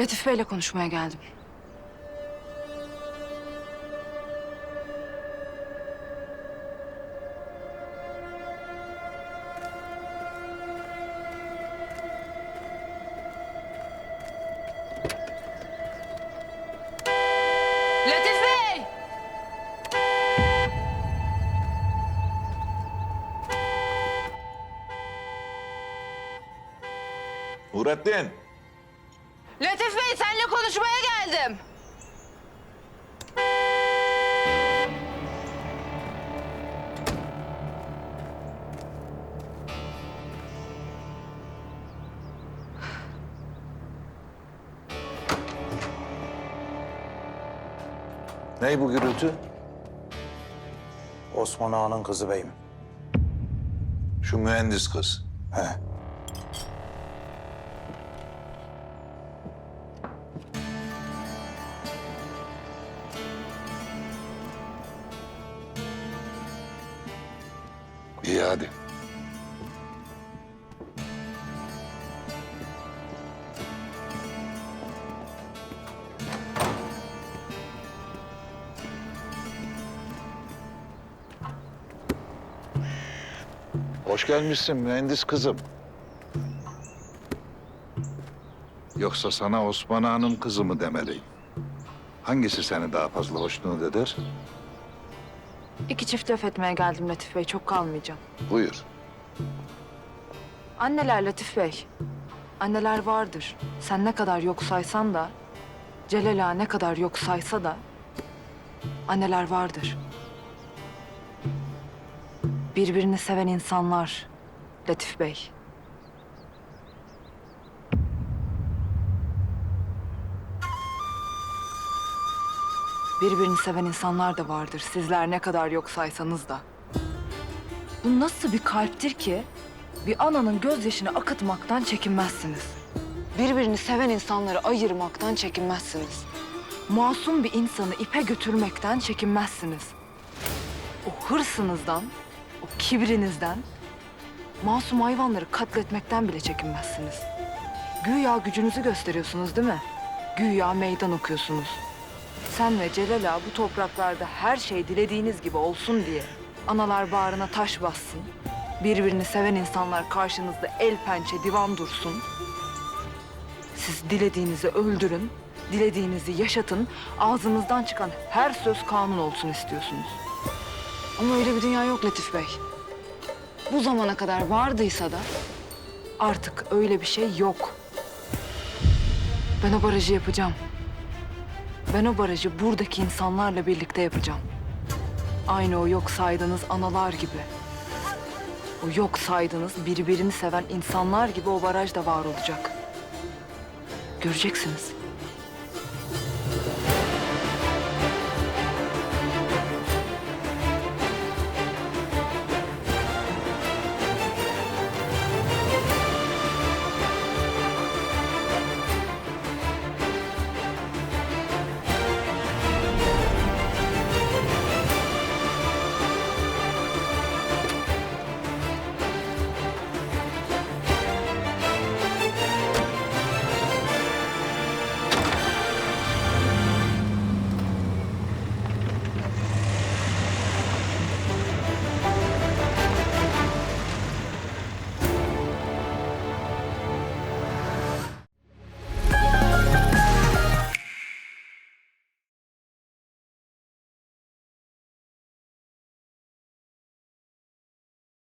Latif Bey'le konuşmaya geldim. Latif Bey! Nurettin. Latif Bey seninle konuşmaya geldim. Ney bu gürültü? Osman Ağa'nın kızı beyim. Şu mühendis kız. He. İyi hadi. Hoş gelmişsin mühendis kızım. Yoksa sana Osman Ağa'nın kızı mı demeliyim? Hangisi seni daha fazla hoşnut eder? İki çift laf etmeye geldim Latif Bey. Çok kalmayacağım. Buyur. Anneler Latif Bey. Anneler vardır. Sen ne kadar yok saysan da, Celal Ağa ne kadar yok saysa da, anneler vardır. Birbirini seven insanlar Latif Bey. Birbirini seven insanlar da vardır. Sizler ne kadar yok saysanız da. Bu nasıl bir kalptir ki bir ananın gözyaşını akıtmaktan çekinmezsiniz. Birbirini seven insanları ayırmaktan çekinmezsiniz. Masum bir insanı ipe götürmekten çekinmezsiniz. O hırsınızdan, o kibrinizden, masum hayvanları katletmekten bile çekinmezsiniz. Güya gücünüzü gösteriyorsunuz değil mi? Güya meydan okuyorsunuz. Sen ve Celal Ağa bu topraklarda her şey dilediğiniz gibi olsun diye analar bağrına taş bassın. Birbirini seven insanlar karşınızda el pençe divan dursun. Siz dilediğinizi öldürün, dilediğinizi yaşatın. Ağzınızdan çıkan her söz kanun olsun istiyorsunuz. Ama öyle bir dünya yok Latif Bey. Bu zamana kadar vardıysa da artık öyle bir şey yok. Ben o barajı yapacağım. Ben o barajı buradaki insanlarla birlikte yapacağım. Aynı o yok saydığınız analar gibi. O yok saydığınız birbirini seven insanlar gibi o baraj da var olacak. Göreceksiniz.